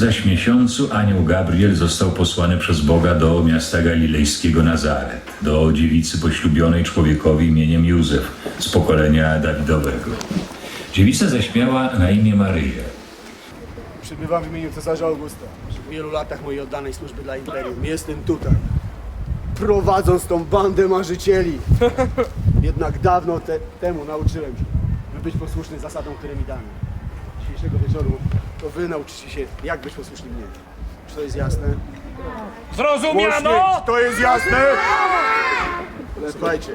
zaś miesiącu anioł Gabriel został posłany przez Boga do miasta galilejskiego Nazaret, do dziewicy poślubionej człowiekowi imieniem Józef z pokolenia Dawidowego. Dziewica zaś miała na imię Maryję. Przybywam w imieniu cesarza Augusta. Po wielu latach mojej oddanej służby dla Imperium jestem tutaj, prowadząc tą bandę marzycieli. Jednak dawno te, temu nauczyłem się, by być posłuszny zasadom, które mi dane. Dzisiejszego wieczoru to wy nauczycie się, jak być posłusznym mnie. Czy to jest jasne? Zrozumiano? Głośniej, Czy to jest jasne? Słuchajcie,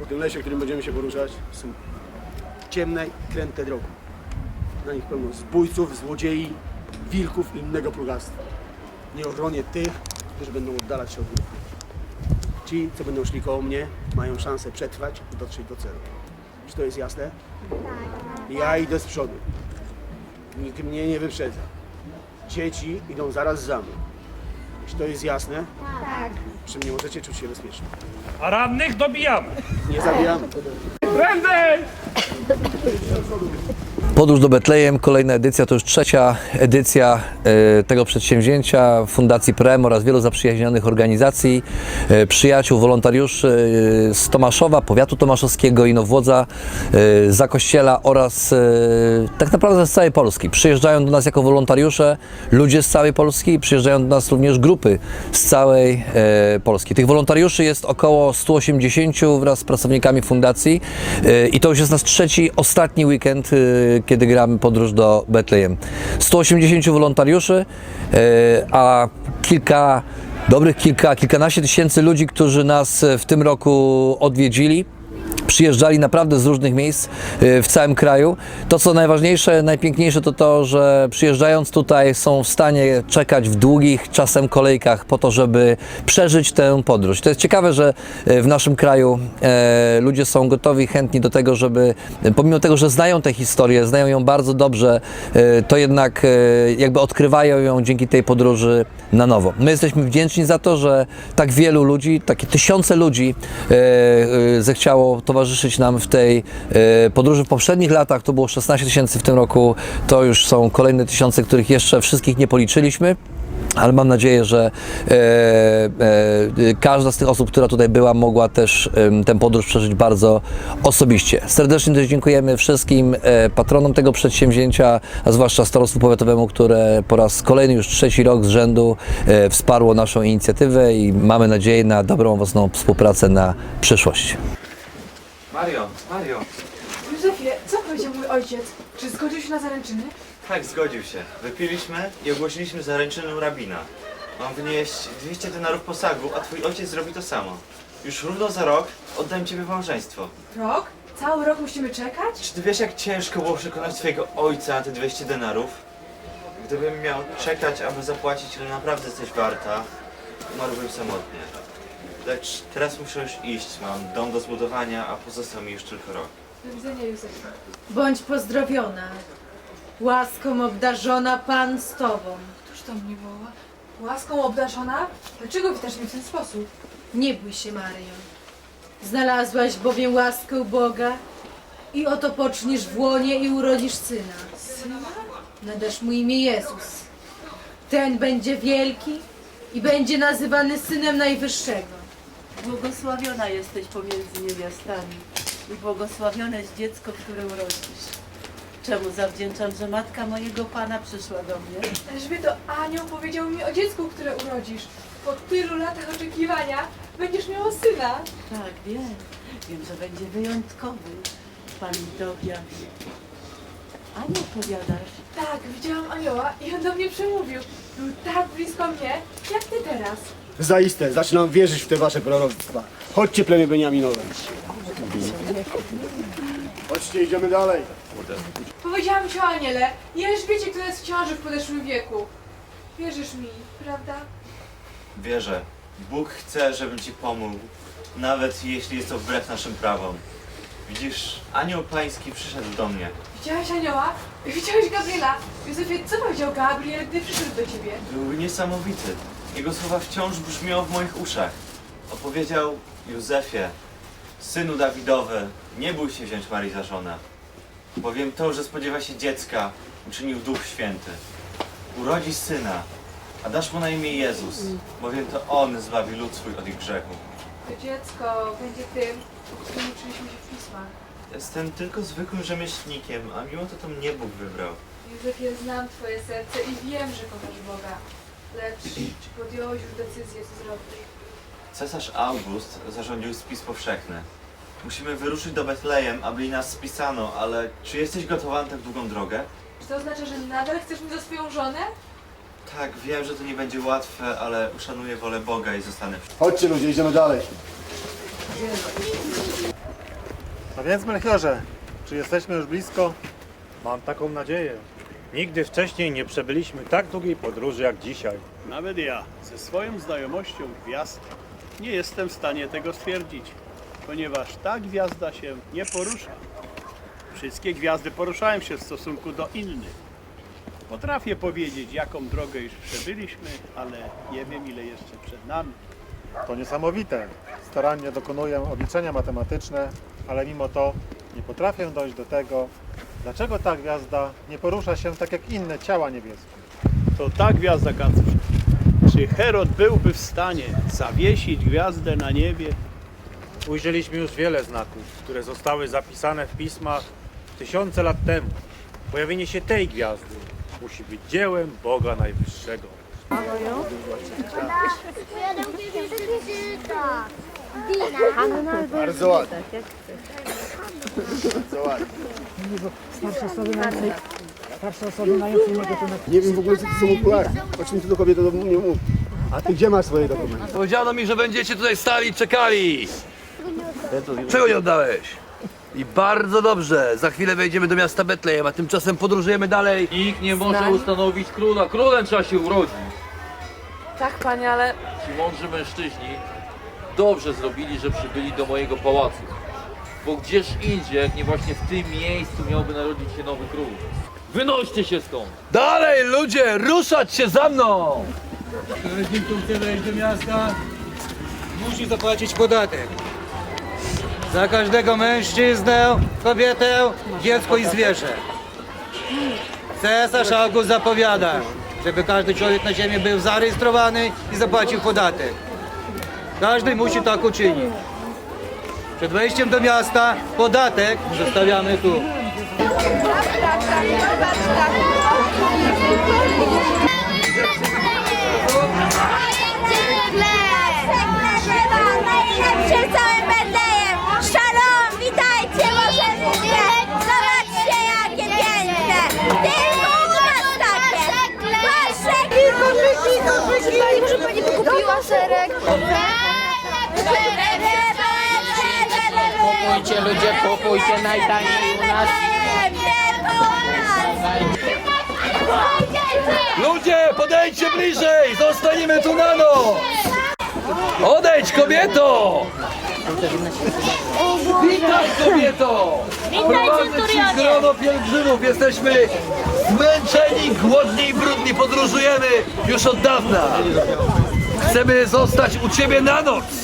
po tym lesie, którym będziemy się poruszać, są ciemne, kręte drogi. Na nich pełno zbójców, złodziei, wilków i innego plugastwa. Nie ochronię tych, którzy będą oddalać się od mnie. Ci, co będą szli koło mnie, mają szansę przetrwać i dotrzeć do celu. Czy to jest jasne? Ja idę z przodu. Nikt mnie nie wyprzedza. Dzieci idą zaraz za mną. Czy to jest jasne? Tak. Przy mnie możecie czuć się bezpiecznie. A rannych dobijamy. Nie zabijamy. Prędzej! Podróż do Betlejem, kolejna edycja, to już trzecia edycja e, tego przedsięwzięcia Fundacji PREM oraz wielu zaprzyjaźnionych organizacji, e, przyjaciół, wolontariuszy e, z Tomaszowa, powiatu tomaszowskiego, Inowłodza, Zakościela oraz tak naprawdę z całej Polski. Przyjeżdżają do nas jako wolontariusze ludzie z całej Polski, przyjeżdżają do nas również grupy z całej Polski. Tych wolontariuszy jest około 180 wraz z pracownikami fundacji i to już jest nasz trzeci, ostatni weekend, kiedy gramy podróż do Betlejem. 180 wolontariuszy, e, a kilka, dobrych kilka, kilkanaście tysięcy ludzi, którzy nas w tym roku odwiedzili przyjeżdżali naprawdę z różnych miejsc y, w całym kraju. To, co najważniejsze, najpiękniejsze, to to, że przyjeżdżając tutaj są w stanie czekać w długich czasem kolejkach po to, żeby przeżyć tę podróż. To jest ciekawe, że y, w naszym kraju e, ludzie są gotowi, chętni do tego, żeby pomimo tego, że znają tę historię, znają ją bardzo dobrze, to jednak jakby odkrywają ją dzięki tej podróży na nowo. My jesteśmy wdzięczni za to, że tak wielu ludzi, takie tysiące ludzi e, e, zechciało towarzyszyć nam w tej e, podróży. W poprzednich latach to było 16 tysięcy, w tym roku to już są kolejne tysiące, których jeszcze wszystkich nie policzyliśmy. Ale mam nadzieję, że e, e, każda z tych osób, która tutaj była, mogła też em, tę podróż przeżyć bardzo osobiście. Serdecznie też dziękujemy wszystkim e, patronom tego przedsięwzięcia, a zwłaszcza Starostwu Powiatowemu, które po raz kolejny, już trzeci rok z rzędu e, wsparło naszą inicjatywę i mamy nadzieję na dobrą, owocną współpracę na przyszłość. Mario, Mario. Józefie, co powiedział mój ojciec? Czy zgodził się na zaręczyny? Tak, zgodził się. Wypiliśmy i ogłosiliśmy zaręczynę rabina. Mam wnieść 200 denarów posagu, a twój ojciec zrobi to samo. Już równo za rok oddam ciebie w małżeństwo. Rok? Cały rok musimy czekać? Czy ty wiesz, jak ciężko było przekonać twojego ojca na te 200 denarów? Gdybym miał czekać, aby zapłacić, ile naprawdę jesteś warta, umarłbym samotnie. Lecz teraz muszę już iść. Mam dom do zbudowania, a pozostał mi już tylko rok. Do widzenia, Józefie. Bądź pozdrowiona, łaską obdarzona Pan z Tobą. Któż to mnie woła? Łaską obdarzona? Dlaczego witasz mnie w ten sposób? Nie bój się, Maryjo. Znalazłaś bowiem łaskę Boga i oto poczniesz w łonie i urodzisz syna. Syna? Nadasz mu imię Jezus. Ten będzie wielki i będzie nazywany Synem Najwyższego. Błogosławiona jesteś pomiędzy niewiastami i błogosławione jest dziecko, które urodzisz. Czemu zawdzięczam, że matka mojego Pana przyszła do mnie? Elżbieto, anioł powiedział mi o dziecku, które urodzisz. Po tylu latach oczekiwania będziesz miała syna. Tak, wiem. Wiem, że będzie wyjątkowy. Pan to objawi. Anioł powiadasz? Tak, widziałam anioła i on do mnie przemówił. Był tak blisko mnie, jak ty teraz. Zaiste, zaczynam wierzyć w te wasze proroctwa. Chodźcie, plemię Beniaminowe. Chodźcie, idziemy dalej. Powiedziałam ci o aniele i Elżbiecie, która jest w ciąży w podeszłym wieku. Wierzysz mi, prawda? Wierzę. Bóg chce, żebym ci pomógł, nawet jeśli jest to wbrew naszym prawom. Widzisz, anioł pański przyszedł do mnie. Widziałaś anioła? Widziałeś Gabriela? Józefie, co powiedział Gabriel, gdy przyszedł do ciebie? Był niesamowity. Jego słowa wciąż brzmią w moich uszach. Opowiedział Józefie, synu Dawidowy, nie bój się wziąć Marii za żonę. bowiem to, że spodziewa się dziecka, uczynił Duch Święty. Urodzi syna, a dasz mu na imię Jezus, bowiem to On zbawi lud swój od ich grzechów. To dziecko będzie tym, o którym uczyliśmy się w pismach. Jestem tylko zwykłym rzemieślnikiem, a mimo to to mnie Bóg wybrał. Józefie, znam twoje serce i wiem, że kochasz Boga. Lecz czy podjąłeś już decyzję, co zrobić? Cesarz August zarządził spis powszechny. Musimy wyruszyć do Betlejem, aby i nas spisano, ale czy jesteś gotowa na tak długą drogę? Czy to oznacza, że nadal chcesz mi za swoją żonę? Tak, wiem, że to nie będzie łatwe, ale uszanuję wolę Boga i zostanę Chodźcie ludzie, idziemy dalej. A więc Melchiorze, czy jesteśmy już blisko? Mam taką nadzieję. Nigdy wcześniej nie przebyliśmy tak długiej podróży jak dzisiaj. Nawet ja, ze swoją znajomością gwiazd, nie jestem w stanie tego stwierdzić, ponieważ ta gwiazda się nie porusza. Wszystkie gwiazdy poruszają się w stosunku do innych. Potrafię powiedzieć, jaką drogę już przebyliśmy, ale nie wiem, ile jeszcze przed nami. To niesamowite. Starannie dokonuję obliczenia matematyczne, ale mimo to nie potrafię dojść do tego, dlaczego ta gwiazda nie porusza się tak jak inne ciała niebieskie. To ta gwiazda, kanclerz. Czy Herod byłby w stanie zawiesić gwiazdę na niebie? Ujrzeliśmy już wiele znaków, które zostały zapisane w pismach tysiące lat temu. Pojawienie się tej gwiazdy musi być dziełem Boga Najwyższego. Bardzo ładnie. Ładnie. Nie wiem w ogóle, co to są okulary. O czym ty do kobiety do mnie nie mów. A ty gdzie masz swoje dokumenty? Powiedziano mi, że będziecie tutaj stali i czekali. Czego nie oddałeś? I bardzo dobrze. Za chwilę wejdziemy do miasta Betlejem, a tymczasem podróżujemy dalej. Nikt nie może ustanowić króla. Królem trzeba się urodzić. Tak, panie, ale Ci mądrzy mężczyźni dobrze zrobili, że przybyli do mojego pałacu. Bo gdzież indziej, jak nie właśnie w tym miejscu miałby narodzić się nowy król. Wynoście się stąd! Dalej ludzie, ruszać się za mną! Każdy, kto chce wejść do miasta, musi zapłacić podatek. Za każdego mężczyznę, kobietę, dziecko i zwierzę. Cesarz August zapowiada, żeby każdy człowiek na ziemi był zarejestrowany i zapłacił podatek. Każdy musi tak uczynić. Przed wejściem do miasta podatek zostawiamy tu. Najlepszy w całym Betlejem! Szalom, witajcie, możemy się! Zobaczcie, Kupujcie ludzie, kupujcie najtaniej u nas. Ludzie, podejdźcie bliżej! Zostaniemy tu na noc! Odejdź, kobieto! Witaj, kobieto! Prowadzę ci grono pielgrzymów. Jesteśmy zmęczeni, głodni i brudni. Podróżujemy już od dawna. Chcemy zostać u ciebie na noc.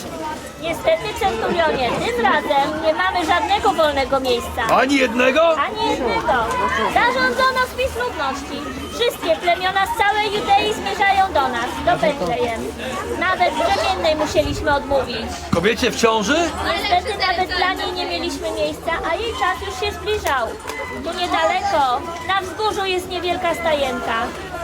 Niestety, Centurionie, tym razem nie mamy żadnego wolnego miejsca. Ani jednego? Ani jednego. Zarządzono spis ludności. Wszystkie plemiona z całej Judei zmierzają do nas, do Betlejem. Nawet brzemiennej musieliśmy odmówić. Kobiecie w ciąży? Niestety nawet dla niej nie mieliśmy miejsca, a jej czas już się zbliżał. Tu niedaleko, na wzgórzu jest niewielka stajenka.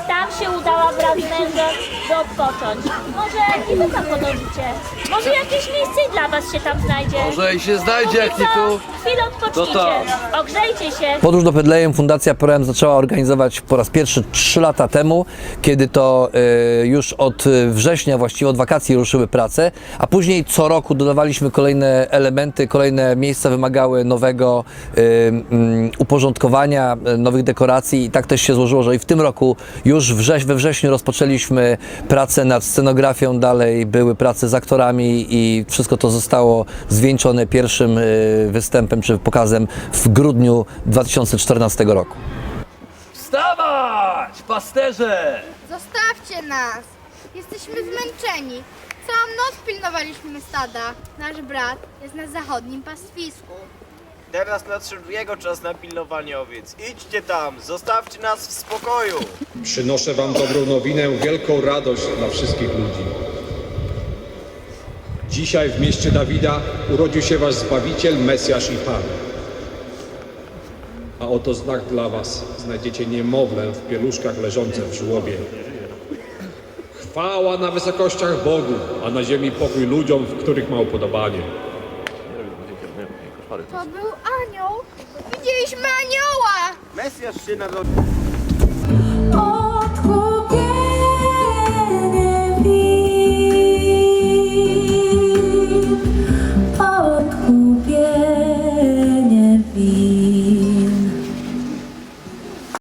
Tam się z mężem, by odpocząć. Może i wy tam podążycie. Może jakieś miejsce dla was się tam znajdzie. Może i się znajdzie, jak nie tu. Chwilę odpocznijcie. To Ogrzejcie się. Podróż do Betlejem Fundacja PRM zaczęła organizować po raz pierwszy 3 lata temu, kiedy to e, już od września, właściwie od wakacji ruszyły prace, a później co roku dodawaliśmy kolejne elementy, kolejne miejsca wymagały nowego e, mm, uporządkowania, e, nowych dekoracji i tak też się złożyło, że i w tym roku już wrześ, we wrześniu rozpoczęliśmy pracę nad scenografią, dalej były prace z aktorami i wszystko to zostało zwieńczone pierwszym e, występem czy pokazem w grudniu 2014 roku. Wstawać, pasterze! Zostawcie nas. Jesteśmy zmęczeni. Całą noc pilnowaliśmy stada. Nasz brat jest na zachodnim pastwisku. Teraz nadszedł jego czas na pilnowanie owiec. Idźcie tam, zostawcie nas w spokoju. Przynoszę wam dobrą nowinę, wielką radość dla wszystkich ludzi. Dzisiaj w mieście Dawida urodził się wasz Zbawiciel, Mesjasz i Pan. A oto znak dla was. Znajdziecie niemowlę w pieluszkach leżące w żłobie. Chwała na wysokościach Bogu, a na ziemi pokój ludziom, w których ma upodobanie. To był anioł. Widzieliśmy anioła. Mesjasz się narodził.